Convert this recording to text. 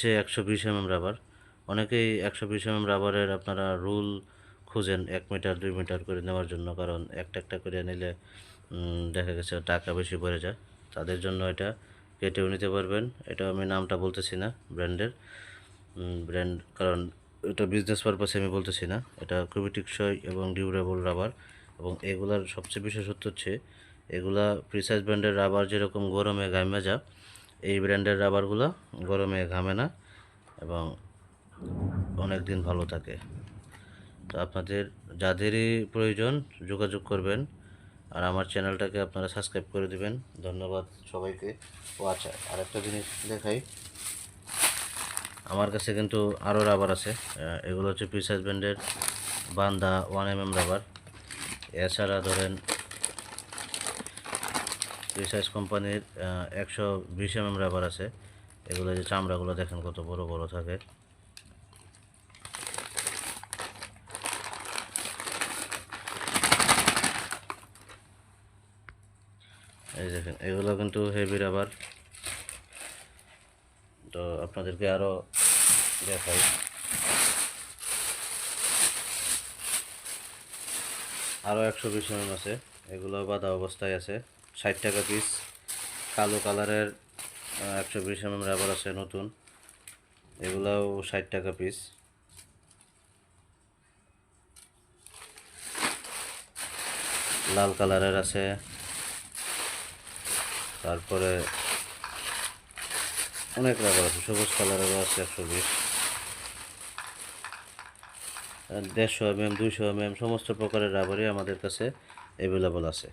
হচ্ছে একশো বিশ এমএম রাবার অনেকেই একশো বিশ এমএম রাবারের আপনারা রুল খুঁজেন এক মিটার দুই মিটার করে নেওয়ার জন্য, কারণ একটা একটা করে নিলে দেখা গেছে টাকা বেশি পড়ে যায়। তাদের জন্য এটা কেটেও নিতে পারবেন। এটা আমি নামটা বলতেছি না ব্র্যান্ডের ব্র্যান্ড কারণ এটা বিজনেস পারপাসে আমি বলতেছি না। এটা খুবই টিকসই এবং ডিউরেবল রাবার এবং এগুলার সবচেয়ে বিশেষত্ব হচ্ছে, এগুলা প্রিসাইজ ব্র্যান্ডের রাবার যেরকম গরমে ঘামে যা এই ব্র্যান্ডের রাবারগুলো গরমে ঘামে না এবং অনেক দিন ভালো থাকে। তো আপনাদের যাদেরই প্রয়োজন যোগাযোগ করবেন আর আমার চ্যানেলটাকে আপনারা সাবস্ক্রাইব করে দিবেন। ধন্যবাদ সবাইকে। ও আচ্ছা আরেকটা জিনিস দেখাই। আমার কাছে কিন্তু আরও রাবার আছে। এগুলো হচ্ছে প্রিসাইজ ব্র্যান্ডের বান্দা ওয়ান এম এম রাবার। এছাড়া ধরেন প্রিসাইজ কোম্পানির একশো বিশ এম এম রাবার আছে। এগুলো যে চামড়াগুলো দেখেন কত বড় বড় থাকে। এই দেখেন, এগুলো কিন্তু হেভি রাবার তো আপনাদেরকে আরও দেখাই। আরও একশো বিশ এমএম আছে। এগুলো বাঁধা অবস্থায় আছে। ষাট টাকা পিস কালো কালারের একশো বিশ এমএম রাবার আছে নতুন। এগুলাও ষাট টাকা পিস লাল কালারের আছে। তারপরে অনেক রাবার আছে, সবুজ কালারেরও আছে একশো বিশ। দেড়শো এম এম দুইশো এম এম সমস্ত প্রকারের রাবারই আমাদের কাছে অ্যাভেলেবল আছে।